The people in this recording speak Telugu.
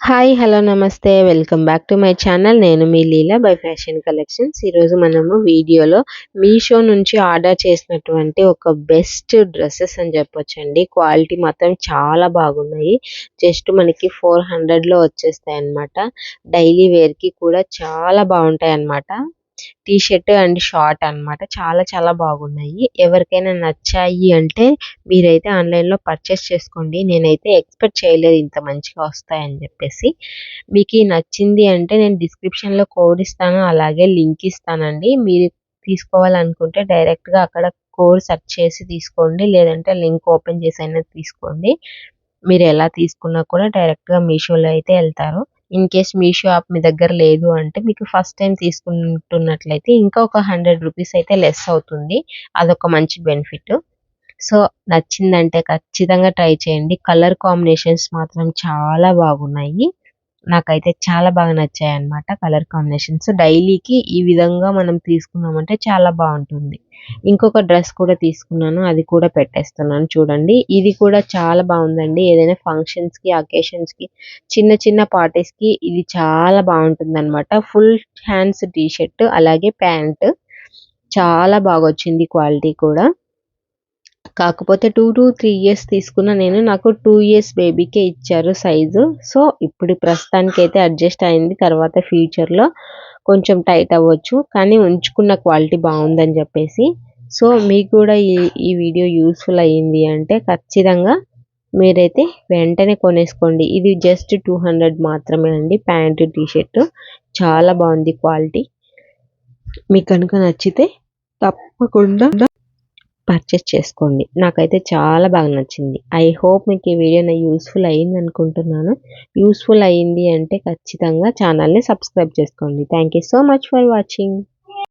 హాయ్ హలో నమస్తే. Welcome back to my channel. నేను మీ లీలా బై ఫ్యాషన్ కలెక్షన్స్. ఈరోజు మనము వీడియోలో మీషో నుంచి ఆర్డర్ చేసినటువంటి ఒక బెస్ట్ డ్రెస్సెస్ అని చెప్పొచ్చండి. క్వాలిటీ మాత్రం చాలా బాగున్నాయి. జస్ట్ మనకి ఫోర్ హండ్రెడ్లో వచ్చేస్తాయి అనమాట డైలీ వేర్కి కూడా చాలా బాగుంటాయి అనమాట టీ షర్ట్ అండ్ షార్ట్ అన్నమాట. చాలా చాలా బాగున్నాయి. ఎవరికైనా నచ్చాయి అంటే మీరైతే ఆన్లైన్లో పర్చేస్ చేసుకోండి. నేనైతే ఎక్స్పెక్ట్ చేయలేదు ఇంత మంచిగా వస్తాయని చెప్పేసి. మీకు నచ్చింది అంటే నేను డిస్క్రిప్షన్లో కోడ్ ఇస్తాను అలాగే లింక్ ఇస్తానండి. మీరు తీసుకోవాలనుకుంటే డైరెక్ట్గా అక్కడ కోడ్ సెర్చ్ చేసి తీసుకోండి. లేదంటే లింక్ ఓపెన్ చేసి అయినా తీసుకోండి. మీరు ఎలా తీసుకున్నా కూడా డైరెక్ట్గా మీషోలో అయితే వెళ్తారు. ఇన్ కేస్ మీషో షాప్ మీ దగ్గర లేదు అంటే మీకు ఫస్ట్ టైం తీసుకుంటున్నట్లయితే ఇంకా ఒక హండ్రెడ్ రూపీస్ అయితే లెస్ అవుతుంది. అదొక మంచి బెనిఫిట్. సో నచ్చిందంటే ఖచ్చితంగా ట్రై చేయండి. కలర్ కాంబినేషన్స్ మాత్రం చాలా బాగున్నాయి. నాకైతే చాలా బాగా నచ్చాయి అన్నమాట కలర్ కాంబినేషన్స్. డైలీకి ఈ విధంగా మనం తీసుకున్నామంటే చాలా బాగుంటుంది. ఇంకొక డ్రెస్ కూడా తీసుకున్నాను అది కూడా పెట్టేస్తున్నాను చూడండి. ఇది కూడా చాలా బాగుందండి. ఏదైనా ఫంక్షన్స్కి అకేషన్స్కి చిన్న చిన్న పార్టీస్కి ఇది చాలా బాగుంటుంది అనమాట ఫుల్ హ్యాండ్స్ టీ షర్ట్ అలాగే ప్యాంట్. చాలా బాగా వచ్చింది క్వాలిటీ కూడా. కాకపోతే టూ టు త్రీ ఇయర్స్ తీసుకున్న నేను నాకు టూ ఇయర్స్ బేబీకే ఇచ్చారు సైజు. సో ఇప్పుడు ప్రస్తుతానికి అయితే అడ్జస్ట్ అయింది. తర్వాత ఫ్యూచర్లో కొంచెం టైట్ అవ్వచ్చు. కానీ ఉంచుకున్న క్వాలిటీ బాగుందని చెప్పేసి. సో మీకు కూడా ఈ ఈ వీడియో యూస్ఫుల్ అయ్యింది అంటే ఖచ్చితంగా మీరైతే వెంటనే కొనేసుకోండి. ఇది జస్ట్ టూ హండ్రెడ్ మాత్రమే అండి. Pant T shirt. చాలా బాగుంది క్వాలిటీ. మీకు కనుక నచ్చితే తప్పకుండా పర్చేస్ చేసుకోండి. నాకైతే చాలా బాగా నచ్చింది. ఐ హోప్ మీకు ఈ వీడియో నా యూస్ఫుల్ అయ్యింది అనుకుంటున్నాను. యూస్ఫుల్ అయ్యింది అంటే ఖచ్చితంగా ఛానల్ని సబ్స్క్రైబ్ చేసుకోండి. Thank you so much for watching